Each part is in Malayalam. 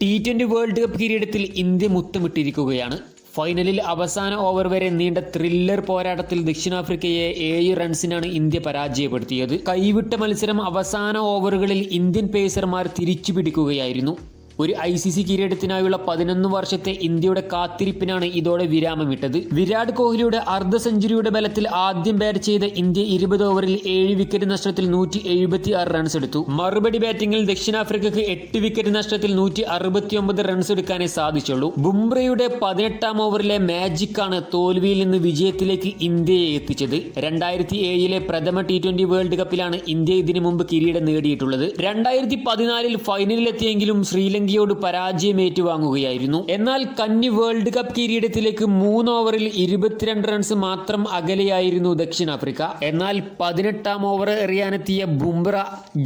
ടി ട്വന്റി വേൾഡ് കപ്പ് കിരീടത്തിൽ ഇന്ത്യ മുത്തമിട്ടിരിക്കുകയാണ് ഫൈനലിൽ അവസാന ഓവർ വരെ നീണ്ട ത്രില്ലർ പോരാട്ടത്തിൽ ദക്ഷിണാഫ്രിക്കയെ ഏഴ് റൺസിനാണ് ഇന്ത്യ പരാജയപ്പെടുത്തിയത്. കൈവിട്ട മത്സരം അവസാന ഓവറുകളിൽ ഇന്ത്യൻ പേസർമാർ തിരിച്ചു പിടിക്കുകയായിരുന്നു ഒരു ഐ സി സി കിരീടത്തിനായുള്ള പതിനൊന്ന് വർഷത്തെ ഇന്ത്യയുടെ കാത്തിരിപ്പിനാണ് ഇതോടെ വിരാമമിട്ടത്. വിരാട് കോഹ്ലിയുടെ അർദ്ധ സെഞ്ചുറിയുടെ ബലത്തിൽ ആദ്യം ബാറ്റ് ചെയ്ത ഇന്ത്യ ഇരുപത് ഓവറിൽ ഏഴ് വിക്കറ്റ് നഷ്ടത്തിൽ നൂറ്റി എഴുപത്തി ആറ് റൺസ് എടുത്തു. മറുപടി ബാറ്റിംഗിൽ ദക്ഷിണാഫ്രിക്കയ്ക്ക് എട്ട് വിക്കറ്റ് നഷ്ടത്തിൽ നൂറ്റി അറുപത്തിയൊമ്പത് റൺസ് എടുക്കാനേ സാധിച്ചുള്ളൂ. ബുംറയുടെ പതിനെട്ടാം ഓവറിലെ മാജിക്കാണ് തോൽവിയിൽ നിന്ന് വിജയത്തിലേക്ക് ഇന്ത്യയെ എത്തിച്ചത്. രണ്ടായിരത്തി ഏഴിലെ പ്രഥമ ടി ട്വന്റി വേൾഡ് കപ്പിലാണ് ഇന്ത്യ ഇതിനു മുമ്പ് കിരീടം നേടിയിട്ടുള്ളത്. രണ്ടായിരത്തി പതിനാലിൽ ഫൈനലിലെത്തിയെങ്കിലും ശ്രീലങ്കയോട് പരാജയം ഏറ്റുവാങ്ങുകയായിരുന്നു എന്നാൽ കന്നി വേൾഡ് കപ്പ് കിരീടത്തിലേക്ക് മൂന്ന് ഓവറിൽ ഇരുപത്തിരണ്ട് റൺസ് മാത്രം അകലെയായിരുന്നു ദക്ഷിണാഫ്രിക്ക. എന്നാൽ പതിനെട്ടാം ഓവർ എറിയാനെത്തിയ ബുംറ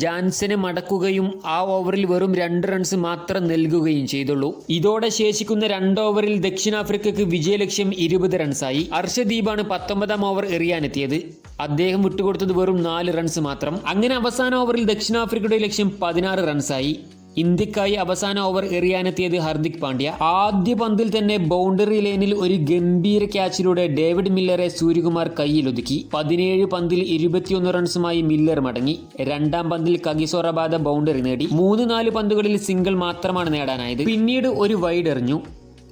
ജാൻസനെ മടക്കുകയും ആ ഓവറിൽ വെറും രണ്ട് റൺസ് മാത്രം നൽകുകയും ചെയ്തുള്ളൂ. ഇതോടെ ശേഷിക്കുന്ന രണ്ട് ഓവറിൽ ദക്ഷിണാഫ്രിക്കക്ക് വിജയലക്ഷ്യം ഇരുപത് റൺസായി അർഷദീപാണ് പത്തൊമ്പതാം ഓവർ എറിയാനെത്തിയത്. അദ്ദേഹം വിട്ടുകൊടുത്തത് വെറും നാല് റൺസ് മാത്രം. അങ്ങനെ അവസാന ഓവറിൽ ദക്ഷിണാഫ്രിക്കയുടെ ലക്ഷ്യം പതിനാറ് റൺസായി ഇന്ത്യക്കായി അവസാന ഓവർ എറിയാനെത്തിയത് ഹർദിക് പാണ്ഡ്യ. ആദ്യ പന്തിൽ തന്നെ ബൗണ്ടറി ലൈനിൽ ഒരു ഗംഭീര ക്യാച്ചിലൂടെ ഡേവിഡ് മില്ലറെ സൂര്യകുമാർ കയ്യിലൊതുക്കി. പതിനേഴ് പന്തിൽ ഇരുപത്തിയൊന്ന് റൺസുമായി മില്ലർ മടങ്ങി. രണ്ടാം പന്തിൽ കഗിസോറബാദ ബൗണ്ടറി നേടി. മൂന്ന് നാല് പന്തുകളിൽ സിംഗിൾ മാത്രമാണ് നേടാനായത്. പിന്നീട് ഒരു വൈഡ് എറിഞ്ഞു.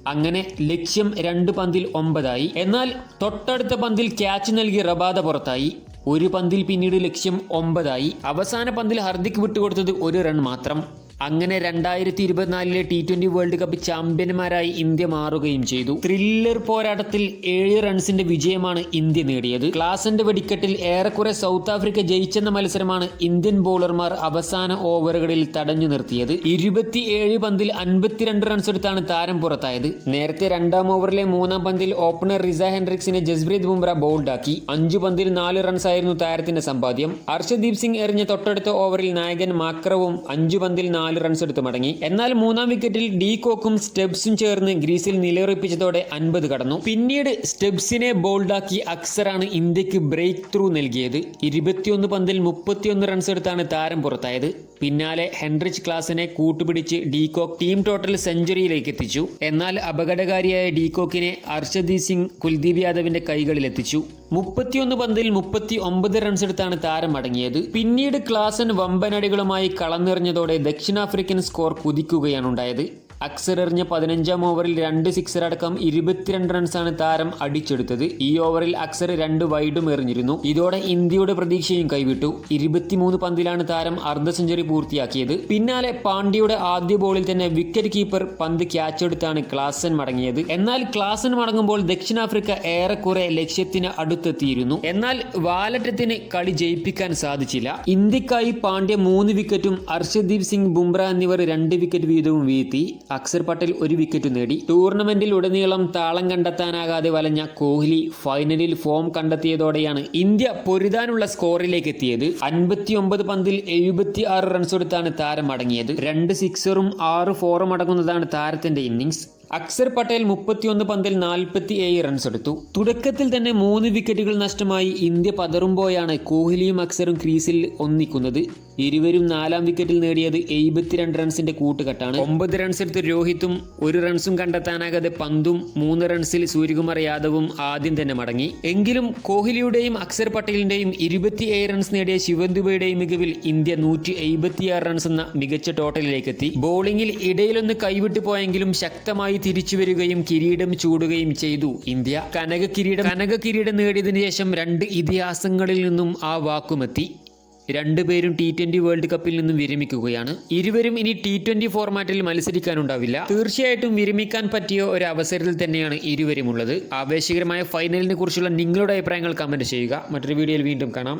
അങ്ങനെ ലക്ഷ്യം രണ്ട് പന്തിൽ ഒമ്പതായി. എന്നാൽ തൊട്ടടുത്ത പന്തിൽ ക്യാച്ച് നൽകി റബാദ പുറത്തായി. ഒരു പന്തിൽ പിന്നീട് ലക്ഷ്യം ഒമ്പതായി. അവസാന പന്തിൽ ഹർദിക് വിട്ടുകൊടുത്തത് ഒരു റൺ മാത്രം. അങ്ങനെ രണ്ടായിരത്തി ഇരുപത്തിനാലിലെ ടി ട്വന്റി വേൾഡ് കപ്പ് ചാമ്പ്യന്മാരായി ഇന്ത്യ മാറുകയും ചെയ്തു. ത്രില്ലർ പോരാട്ടത്തിൽ ഏഴ് റൺസിന്റെ വിജയമാണ് ഇന്ത്യ നേടിയത്. ക്ലാസന്റെ വെടിക്കെട്ടിൽ ഏറെക്കുറെ സൗത്ത് ആഫ്രിക്ക ജയിച്ചെന്ന മത്സരമാണ് ഇന്ത്യൻ ബോളർമാർ അവസാന ഓവറുകളിൽ തടഞ്ഞു നിർത്തിയത്. ഇരുപത്തിയേഴ് പന്തിൽ അൻപത്തിരണ്ട് റൺസ് എടുത്താണ് താരം പുറത്തായത്. നേരത്തെ രണ്ടാം ഓവറിലെ മൂന്നാം പന്തിൽ ഓപ്പണർ റിസ ഹെൻഡ്രിക്സിനെ ജസ്പ്രീത് ബുംറ ബോൾഡാക്കി. അഞ്ചു പന്തിൽ നാല് റൺസ് ആയിരുന്നു താരത്തിന്റെ സമ്പാദ്യം. ഹർഷദീപ് സിംഗ് എറിഞ്ഞ തൊട്ടടുത്ത ഓവറിൽ നായകൻ മാക്രവും അഞ്ചു പന്തിൽ നാല് റൺസ് എടുത്ത് മടങ്ങി. എന്നാൽ മൂന്നാം വിക്കറ്റിൽ ഡി കോക്കും സ്റ്റെബ്സും ചേർന്ന് ഗ്രീസിൽ നിലയുറപ്പിച്ചതോടെ അൻപത് കടന്നു. പിന്നീട് സ്റ്റെബ്സിനെ ബോൾഡാക്കി അക്സറാണ് ഇന്ത്യയ്ക്ക് ബ്രേക്ക് ത്രൂ നൽകിയത്. ഇരുപത്തിയൊന്ന് പന്തിൽ മുപ്പത്തിയൊന്ന് റൺസ് എടുത്താണ് താരം പുറത്തായത്. പിന്നാലെ ഹെൻറിച്ച് ക്ലാസിനെ കൂട്ടുപിടിച്ച് ഡീകോക്ക് ടീം ടോട്ടൽ സെഞ്ചുറിയിലേക്ക് എത്തിച്ചു. എന്നാൽ അപകടകാരിയായ ഡീകോക്കിനെ അർഷദീപ് സിംഗ് കുൽദീപ് യാദവിന്റെ കൈകളിലെത്തിച്ചു. മുപ്പത്തിയൊന്ന് പന്തിൽ മുപ്പത്തി ഒമ്പത് റൺസ് എടുത്താണ് താരം അടങ്ങിയത്. പിന്നീട് ക്ലാസൻ വമ്പനടികളുമായി കളന്നെറിഞ്ഞതോടെ ദക്ഷിണാഫ്രിക്കൻ സ്കോർ കുതിക്കുകയാണ് ഉണ്ടായത്. അക്സർ എറിഞ്ഞ പതിനഞ്ചാം ഓവറിൽ രണ്ട് സിക്സർ അടക്കം ഇരുപത്തിരണ്ട് റൺസാണ് താരം അടിച്ചെടുത്തത്. ഈ ഓവറിൽ അക്സർ രണ്ട് വൈഡും എറിഞ്ഞിരുന്നു. ഇതോടെ ഇന്ത്യയുടെ പ്രതീക്ഷയും കൈവിട്ടു. ഇരുപത്തിമൂന്ന് പന്തിലാണ് താരം അർദ്ധ സെഞ്ചുറി പൂർത്തിയാക്കിയത്. പിന്നാലെ പാണ്ഡ്യയുടെ ആദ്യ ബോളിൽ തന്നെ വിക്കറ്റ് കീപ്പർ പന്ത് ക്യാച്ച് ക്യാച്ചെടുത്താണ് ക്ലാസൻ മടങ്ങിയത്. എന്നാൽ ക്ലാസൻ മടങ്ങുമ്പോൾ ദക്ഷിണാഫ്രിക്ക ഏറെക്കുറെ ലക്ഷ്യത്തിന് അടുത്തെത്തിയിരുന്നു. എന്നാൽ വാലറ്റത്തിന് കളി ജയിപ്പിക്കാൻ സാധിച്ചില്ല. ഇന്ത്യക്കായി പാണ്ഡ്യ മൂന്ന് വിക്കറ്റും അർഷദീപ് സിംഗ് ബുംറ എന്നിവർ രണ്ട് വിക്കറ്റ് വീതവും വീഴ്ത്തി. അക്സർ പട്ടേൽ ഒരു വിക്കറ്റ് നേടി. ടൂർണമെന്റിൽ ഉടനീളം താളം കണ്ടെത്താനാകാതെ വലഞ്ഞ കോഹ്ലി ഫൈനലിൽ ഫോം കണ്ടെത്തിയതോടെയാണ് ഇന്ത്യ പൊരുതാനുള്ള സ്കോറിലേക്ക് എത്തിയത്. അൻപത്തിയൊമ്പത് പന്തിൽ എഴുപത്തി ആറ് റൺസ് എടുത്താണ് താരം അടങ്ങിയത് രണ്ട് സിക്സറും ആറ് ഫോറും അടങ്ങുന്നതാണ് താരത്തിന്റെ ഇന്നിംഗ്സ് അക്സർ പട്ടേൽ മുപ്പത്തിയൊന്ന് പന്തിൽ നാൽപ്പത്തി ഏഴ് റൺസ് എടുത്തു. തുടക്കത്തിൽ തന്നെ മൂന്ന് വിക്കറ്റുകൾ നഷ്ടമായി ഇന്ത്യ പതറുമ്പോഴാണ് കോഹ്ലിയും അക്സറും ക്രീസിൽ ഒന്നിക്കുന്നത്. ഇരുവരും നാലാം വിക്കറ്റിൽ നേടിയത് എഴുപത്തിരണ്ട് റൺസിന്റെ കൂട്ടുകെട്ടാണ്. ഒമ്പത് റൺസ് എടുത്ത് രോഹിത്തും ഒരു റൺസും കണ്ടെത്താനാകാതെ പന്തും മൂന്ന് റൺസിൽ സൂര്യകുമാർ യാദവും ആദ്യം തന്നെ മടങ്ങി. എങ്കിലും കോഹ്ലിയുടെയും അക്സർ പട്ടേലിന്റെയും ഇരുപത്തിയേഴ് റൺസ് നേടിയ ശിവന്തുബയുടെയും മികവിൽ ഇന്ത്യ നൂറ്റി എഴുപത്തിയാറ് റൺസ് എന്ന മികച്ച ടോട്ടലിലേക്ക് എത്തി. ബോളിംഗിൽ ഇടയിലൊന്ന് കൈവിട്ടു പോയെങ്കിലും ശക്തമായി തിരിച്ചു വരികയും കിരീടം ചൂടുകയും ചെയ്തു. ഇന്ത്യ കനക കിരീടം കനക കിരീടം നേടിയതിനു ശേഷം രണ്ട് ഇതിഹാസങ്ങളിൽ നിന്നും ആ വാക്കുമെത്തി. രണ്ടുപേരും ടി ട്വന്റി വേൾഡ് കപ്പിൽ നിന്നും വിരമിക്കുകയാണ്. ഇരുവരും ഇനി ടി ട്വന്റി ഫോർമാറ്റിൽ മത്സരിക്കാനുണ്ടാവില്ല. തീർച്ചയായിട്ടും വിരമിക്കാൻ പറ്റിയ ഒരു അവസരത്തിൽ തന്നെയാണ് ഇരുവരും ഉള്ളത് ആവേശകരമായ ഫൈനലിനെ കുറിച്ചുള്ള നിങ്ങളുടെ അഭിപ്രായങ്ങൾ കമന്റ് ചെയ്യുക. മറ്റൊരു വീഡിയോയിൽ വീണ്ടും കാണാം.